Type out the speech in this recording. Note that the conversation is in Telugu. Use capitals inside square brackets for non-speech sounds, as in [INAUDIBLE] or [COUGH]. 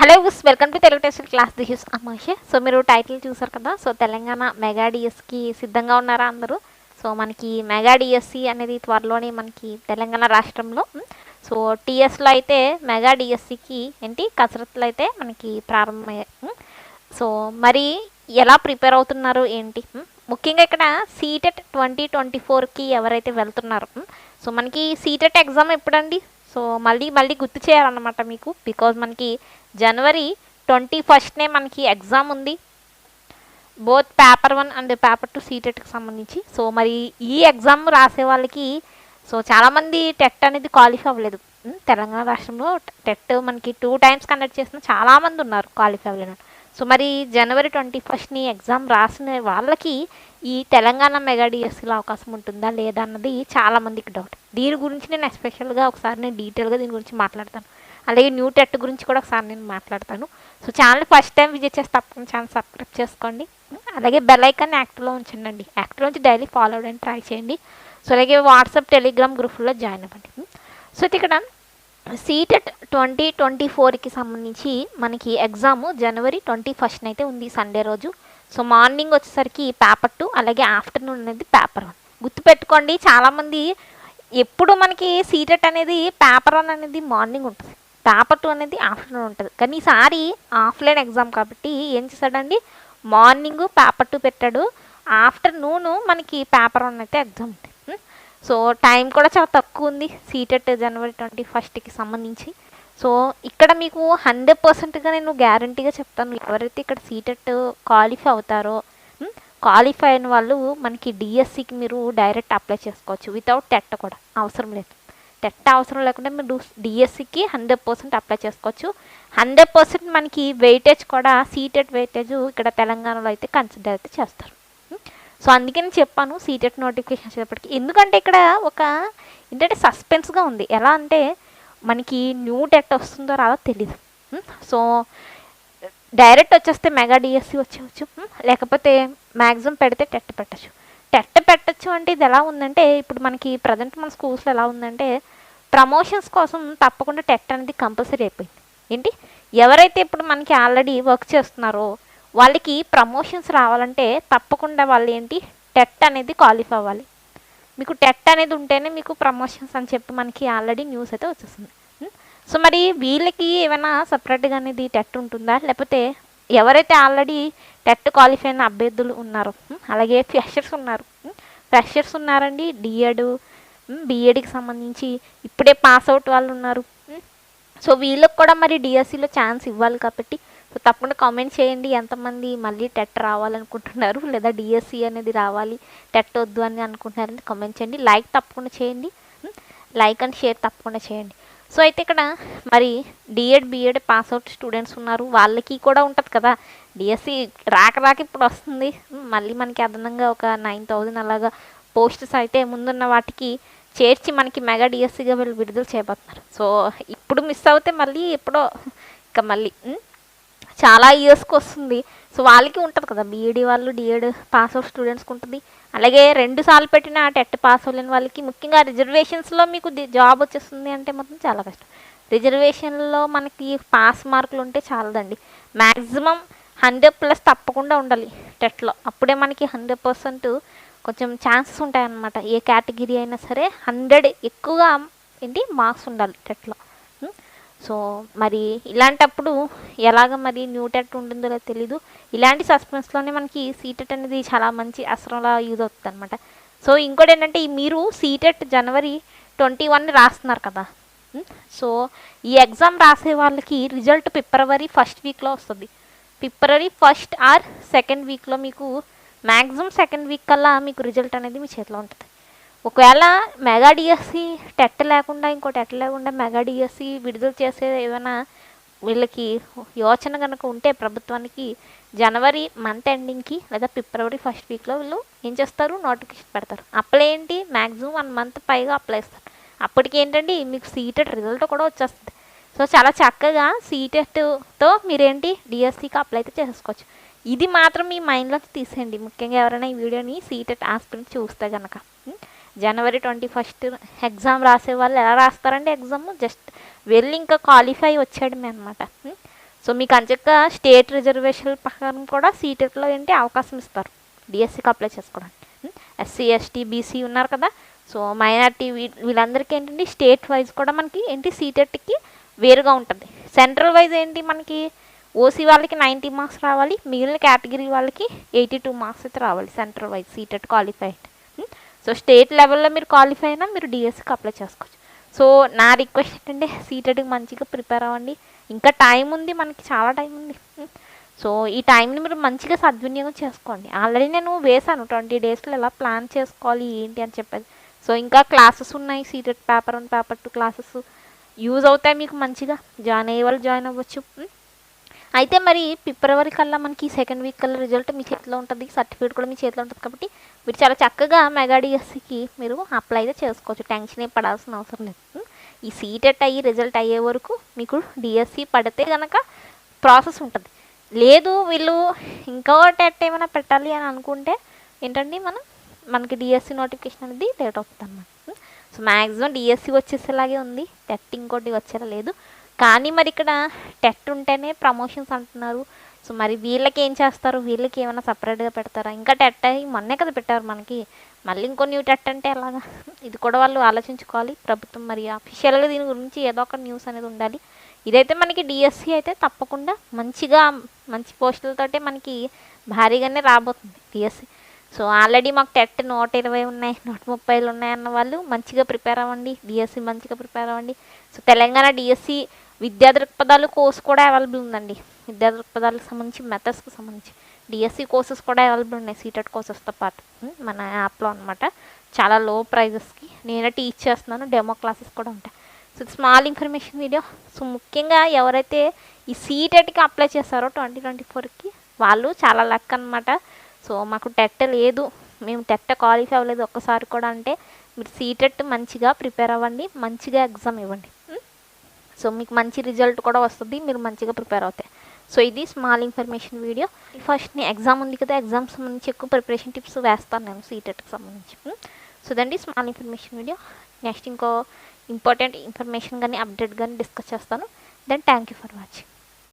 హలో విస్ welcome to Telugu test class. This is అమాషే. So మీరు టైటిల్ చూసారు కదా? సో తెలంగాణ మెగా డిఎస్కి సిద్ధంగా ఉన్నారా అందరూ? సో మనకి మెగా డిఎస్సి అనేది త్వరలోనే మనకి తెలంగాణ రాష్ట్రంలో. సో టీఎస్లో అయితే మెగా డిఎస్సికి ఏంటి? కసరత్తులు అయితే మనకి ప్రారంభమయ్యాయి సో మరి ఎలా ప్రిపేర్ అవుతున్నారు ఏంటి? ముఖ్యంగా ఇక్కడ సీటెట్ ట్వంటీ ట్వంటీ ఫోర్కి ఎవరైతే వెళ్తున్నారు సో మనకి సీటెట్ ఎగ్జామ్ ఎప్పుడండి? సో మళ్ళీ మళ్ళీ గుర్తు చేయాలన్నమాట మీకు. బికాజ్ మనకి జనవరి ట్వంటీ ఫస్ట్నే మనకి ఎగ్జామ్ ఉంది. Both paper one and paper two సీటెట్కి సంబంధించి. సో మరి ఈ ఎగ్జామ్ రాసే వాళ్ళకి సో చాలామంది టెట్ అనేది క్వాలిఫై అవ్వలేదు. తెలంగాణ రాష్ట్రంలో టెట్ మనకి టూ టైమ్స్ కండక్ట్ చేసిన చాలామంది ఉన్నారు క్వాలిఫై అవ్వలేనట్టు సో మరి జనవరి ట్వంటీ ఫస్ట్ని ఎగ్జామ్ రాసిన వాళ్ళకి ఈ తెలంగాణ మెగా డిఎస్సీలో అవకాశం ఉంటుందా లేదా అన్నది చాలామందికి డౌట్. దీని గురించి నేను ఎస్పెషల్గా ఒకసారి నేను డీటెయిల్గా దీని గురించి మాట్లాడతాను. అలాగే న్యూ టెట్ గురించి కూడా ఒకసారి నేను మాట్లాడతాను. So channel first time visit చేసి తప్పకుండా ఛానల్ సబ్స్క్రైబ్ చేసుకోండి. అలాగే బెల్ ఐకాన్ యాక్టివ్లో ఉంచండి యాక్టివ్లో ఉంచి డైలీ ఫాలో అవ్వడానికి ట్రై చేయండి. సో అలాగే వాట్సాప్ టెలిగ్రామ్ గ్రూప్లో జాయిన్ అవ్వండి. సో ఇక్కడ సీటెట్ ట్వంటీ ట్వంటీ ఫోర్కి సంబంధించి మనకి ఎగ్జామ్ జనవరి ట్వంటీ ఫస్ట్ అయితే ఉంది సండే రోజు. సో మార్నింగ్ వచ్చేసరికి పేపర్ టూ అలాగే ఆఫ్టర్నూన్ అనేది పేపర్ వన్. గుర్తుపెట్టుకోండి చాలామంది ఎప్పుడు మనకి సీటెట్ అనేది పేపర్ వన్ అనేది మార్నింగ్ ఉంటుంది. పేపర్ టూ అనేది ఆఫ్టర్నూన్ ఉంటుంది. కానీ ఈసారి ఆఫ్లైన్ ఎగ్జామ్ కాబట్టి ఏం చేశాడండి? మార్నింగ్ పేపర్ టూ పెట్టాడు. ఆఫ్టర్నూన్ మనకి పేపర్ వన్ అయితే ఎగ్జామ్ ఉంటుంది సో టైం కూడా చాలా తక్కువ ఉంది సీటెట్ జనవరి ట్వంటీ ఫస్ట్కి సంబంధించి. సో ఇక్కడ మీకు హండ్రెడ్ పర్సెంట్గా నేను గ్యారంటీగా చెప్తాను. ఎవరైతే ఇక్కడ సీటెట్ క్వాలిఫై అవుతారో క్వాలిఫై అయిన వాళ్ళు మనకి డిఎస్సికి మీరు డైరెక్ట్ అప్లై చేసుకోవచ్చు. వితౌట్ టెట్ కూడా అవసరం లేదు. టెట్ అవసరం లేకుండా మీరు డిఎస్సికి హండ్రెడ్ పర్సెంట్ అప్లై చేసుకోవచ్చు. హండ్రెడ్ పర్సెంట్ మనకి వెయిటేజ్ కూడా సీటెట్ వెయిటేజ్ ఇక్కడ తెలంగాణలో అయితే కన్సిడర్ అయితే చేస్తారు. సో అందుకని నేను చెప్పాను సీటెట్ నోటిఫికేషన్ వచ్చేటప్పటికి ఎందుకంటే ఇక్కడ ఒక ఏంటంటే సస్పెన్స్గా ఉంది. ఎలా అంటే మనకి న్యూ టెట్ వస్తుందో రాదో తెలీదు. సో డైరెక్ట్ వచ్చేస్తే మెగా డిఎస్సి వచ్చేవచ్చు లేకపోతే మ్యాక్సిమం పెడితే టెట్ పెట్టచ్చు. టెట్ పెట్టచ్చు అంటే ఇది ఎలా ఉందంటే ఇప్పుడు మనకి ప్రజెంట్ మన స్కూల్స్లో ఎలా ఉందంటే ప్రమోషన్స్ కోసం తప్పకుండా టెట్ అనేది కంపల్సరీ అయిపోయింది. ఏంటి? ఎవరైతే ఇప్పుడు మనకి ఆల్రెడీ వర్క్ చేస్తున్నారో వాళ్ళకి ప్రమోషన్స్ రావాలంటే తప్పకుండా వాళ్ళు ఏంటి టెట్ అనేది క్వాలిఫై అవ్వాలి. మీకు టెట్ అనేది ఉంటేనే మీకు ప్రమోషన్స్ అని చెప్పి మనకి ఆల్రెడీ న్యూస్ అయితే వచ్చేస్తుంది సో మరి వీళ్ళకి ఏమైనా సపరేట్గా అనేది టెట్ ఉంటుందా? లేకపోతే ఎవరైతే ఆల్రెడీ టెట్ క్వాలిఫై అయిన అభ్యర్థులు ఉన్నారో అలాగే ఫ్రెషర్స్ ఉన్నారు ఫ్రెషర్స్ ఉన్నారండి డిఎడ్ బీఎడ్కి సంబంధించి ఇప్పుడే పాస్ అవుట్ వాళ్ళు ఉన్నారు సో వీళ్ళకి కూడా మరి డిఎస్సిలో ఛాన్స్ ఇవ్వాలి కాబట్టి సో తప్పకుండా కామెంట్ చేయండి. ఎంతమంది మళ్ళీ టెట్ రావాలనుకుంటున్నారు [LAUGHS] లేదా డిఎస్సి అనేది రావాలి టెట్ వద్దు అని అనుకుంటున్నారని కామెంట్ చేయండి. లైక్ తప్పకుండా చేయండి. లైక్ అండ్ షేర్ తప్పకుండా చేయండి. సో అయితే ఇక్కడ మరి DEd BEd pass out students ఉన్నారు. వాళ్ళకి కూడా ఉంటుంది కదా. డిఎస్సి రాక రాక ఇప్పుడు వస్తుంది. Hmm, మళ్ళీ మనకి అదనంగా ఒక నైన్ థౌజండ్ అలాగా పోస్టర్స్ అయితే ముందున్న వాటికి చేర్చి మనకి మెగా డిఎస్సిగా వీళ్ళు విడుదల చేయబోతున్నారు. సో ఇప్పుడు మిస్ అవుతే మళ్ళీ ఎప్పుడో ఇంకా మళ్ళీ hmm? చాలా ఇయర్స్కి వస్తుంది. సో వాళ్ళకి ఉంటుంది కదా బీఈడి వాళ్ళు డిఎడ్ పాస్ అవుట్ స్టూడెంట్స్కి ఉంటుంది. అలాగే రెండు సార్లు పెట్టిన టెట్ పాస్ అవ్వలేని వాళ్ళకి ముఖ్యంగా రిజర్వేషన్స్లో మీకు జాబ్ వచ్చేస్తుంది అంటే మాత్రం చాలా కష్టం. రిజర్వేషన్లో మనకి పాస్ మార్కులు ఉంటే చాలదండి. మ్యాక్సిమం హండ్రెడ్ ప్లస్ తప్పకుండా ఉండాలి టెట్లో అప్పుడే మనకి హండ్రెడ్ పర్సెంట్ కొంచెం ఛాన్సెస్ ఉంటాయన్నమాట. ఏ కేటగిరీ అయినా సరే హండ్రెడ్ ఎక్కువగా ఏంటి మార్క్స్ ఉండాలి టెట్లో సో మరి ఇలాంటప్పుడు ఎలాగ మరి న్యూటెట్ ఉంటుందో తెలీదు. ఇలాంటి సస్పెన్స్లోనే మనకి సీటెట్ అనేది చాలా మంచి అసరంలా యూజ్ అవుతుంది అనమాట సో ఇంకోటి ఏంటంటే మీరు సీటెట్ జనవరి ట్వంటీ వన్ రాస్తున్నారు కదా. సో ఈ ఎగ్జామ్ రాసే వాళ్ళకి రిజల్ట్ ఫిబ్రవరి ఫస్ట్ వీక్లో వస్తుంది. ఫిబ్రవరి ఫస్ట్ ఆర్ సెకండ్ వీక్లో మీకు మ్యాక్సిమం సెకండ్ వీక్ కల్లా మీకు రిజల్ట్ అనేది మీ చేతిలో ఉంటుంది. ఒకవేళ మెగా డిఎస్సి టెట్ లేకుండా ఇంకో టెట్ లేకుండా మెగా డిఎస్సి విడుదల చేసే ఏమైనా వీళ్ళకి యోచన కనుక ఉంటే ప్రభుత్వానికి జనవరి మంత్ ఎండింగ్కి లేదా ఫిబ్రవరి ఫస్ట్ వీక్లో వీళ్ళు ఏం చేస్తారు? నోటిఫికేషన్ పెడతారు. అప్లై ఏంటి? మ్యాక్సిమం వన్ మంత్ పైగా అప్లై ఇస్తారు అప్పటికి ఏంటండి? మీకు సీటెడ్ రిజల్ట్ కూడా వచ్చేస్తుంది. సో చాలా చక్కగా సీటెట్తో మీరేంటి? డిఎస్సికి అప్లై అయితే చేసుకోవచ్చు. ఇది మాత్రం మీ మైండ్లోకి తీసేయండి. ముఖ్యంగా ఎవరైనా ఈ వీడియోని సీటెట్ ఆస్పిరెంట్ చూస్తే కనుక జనవరి ట్వంటీ ఫస్ట్ ఎగ్జామ్ రాసే వాళ్ళు ఎలా రాస్తారండి ఎగ్జామ్? జస్ట్ వెళ్ళి ఇంకా క్వాలిఫై వచ్చేయడమే అనమాట సో మీకు అంచక్క స్టేట్ రిజర్వేషన్ ప్రకారం కూడా సీటెట్లో ఏంటి అవకాశం ఇస్తారు. డిఎస్సికి అప్లై చేసుకోవడానికి. ఎస్సీ ఎస్టీ బీసీ ఉన్నారు కదా. సో మైనార్టీ వీళ్ళందరికీ ఏంటంటే స్టేట్ వైజ్ కూడా మనకి ఏంటి సీటెట్కి వేరుగా ఉంటుంది. సెంట్రల్ వైజ్ ఏంటి మనకి ఓసీ వాళ్ళకి నైంటీ మార్క్స్ రావాలి. మిగిలిన కేటగిరీ వాళ్ళకి ఎయిటీ టూ మార్క్స్ అయితే రావాలి central wise CTET qualify so state లెవెల్లో మీరు క్వాలిఫై అయినా మీరు డిఎస్సికి అప్లై చేసుకోవచ్చు. సో నా రిక్వెస్ట్ ఏంటంటే సీటెడ్కి మంచిగా ప్రిపేర్ అవ్వండి. ఇంకా టైం ఉంది మనకి చాలా టైం ఉంది. Hmm. సో ఈ టైంని మీరు మంచిగా సద్వినియోగం చేసుకోండి. ఆల్రెడీ నేను వేశాను ట్వంటీ డేస్లో ఎలా ప్లాన్ చేసుకోవాలి ఏంటి అని చెప్పేది. సో ఇంకా క్లాసెస్ ఉన్నాయి CTET paper one paper two classes use అవుతాయి మీకు మంచిగా. జాయిన్ అయ్యే వాళ్ళు జాయిన్ అవ్వచ్చు. Hmm. అయితే మరి ఫిబ్రవరి కల్లా మనకి సెకండ్ వీక్ కల్లా రిజల్ట్ మీ చేతిలో ఉంటుంది సర్టిఫికేట్ కూడా మీ చేతిలో ఉంటుంది కాబట్టి మీరు చాలా చక్కగా మెగాడిఎస్సికి మీరు అప్లై అయితే చేసుకోవచ్చు. టెన్షన్ ఏ పడాల్సిన అవసరం లేదు. ఈ సీటెట్ అయ్యి రిజల్ట్ అయ్యే వరకు మీకు డిఎస్సి పడితే కనుక ప్రాసెస్ ఉంటుంది. లేదు వీళ్ళు ఇంకో టెట్ ఏమైనా పెట్టాలి అని అనుకుంటే ఏంటండి మనం మనకి డిఎస్సి నోటిఫికేషన్ అనేది లేట్ అవుతుంది అన్నమాట సో మ్యాక్సిమం డిఎస్సి వచ్చేసేలాగే ఉంది. టెట్ ఇంకోటి వచ్చేలా లేదు. కానీ మరి ఇక్కడ టెట్ ఉంటేనే ప్రమోషన్స్ అంటున్నారు. సో మరి వీళ్ళకి ఏం చేస్తారు? వీళ్ళకి ఏమైనా సపరేట్గా పెడతారా? ఇంకా టెట్ అయ్యి మొన్నే కదా పెట్టారు మనకి. మళ్ళీ ఇంకో న్యూ టెట్ అంటే ఎలాగా? ఇది కూడా వాళ్ళు ఆలోచించుకోవాలి. ప్రభుత్వం మరి అఫీషియల్గా దీని గురించి ఏదో ఒక న్యూస్ అనేది ఉండాలి. ఇదైతే మనకి డిఎస్సి అయితే తప్పకుండా మంచిగా మంచి పోస్టులతోటే మనకి భారీగానే రాబోతుంది డిఎస్సి సో ఆల్రెడీ మాకు టెట్ నూట ఇరవై ఉన్నాయి నూట ముప్పైలు ఉన్నాయి అన్న వాళ్ళు మంచిగా ప్రిపేర్ అవ్వండి. డిఎస్సి మంచిగా ప్రిపేర్ అవ్వండి. సో తెలంగాణ డిఎస్సి విద్యా దృక్పథాలు కోర్స్ కూడా అవైలబుల్ ఉందండి. విద్యా దృక్పథాలకు సంబంధించి మెథడ్స్కి సంబంధించి. డిఎస్సి కోర్సెస్ కూడా అవైలబుల్ ఉన్నాయి సీటెట్ కోర్సెస్తో పాటు. మన యాప్లో అనమాట చాలా లో ప్రైజెస్కి నేనే టీచ్ చేస్తున్నాను డెమో క్లాసెస్ కూడా ఉంటాయి. So small information video so ముఖ్యంగా ఎవరైతే ఈ సీటెట్కి అప్లై చేస్తారో ట్వంటీ ట్వంటీ ఫోర్కి వాళ్ళు చాలా లక్ అనమాట సో మాకు టెట్ లేదు. మేము టెట్ క్వాలిఫై అవ్వలేదు ఒక్కసారి కూడా అంటే మీరు సీటెట్ మంచిగా ప్రిపేర్ అవ్వండి మంచిగా ఎగ్జామ్ ఇవ్వండి. సో మీకు మంచి రిజల్ట్ కూడా వస్తుంది మీరు మంచిగా ప్రిపేర్ అవుతాయి సో ఇది స్మాల్ ఇన్ఫర్మేషన్ వీడియో. ఫస్ట్ నీ ఎగ్జామ్ ఉంది కదా ఎగ్జామ్ సంబంధించి ఎక్కువ ప్రిపరేషన్ టిప్స్ వేస్తాను నేను సీటెట్కి సంబంధించి. సో దండి స్మాల్ ఇన్ఫర్మేషన్ వీడియో. నెక్స్ట్ ఇంకో ఇంపార్టెంట్ ఇన్ఫర్మేషన్ కానీ అప్డేట్ కానీ డిస్కస్ చేస్తాను. Then thank you for watching.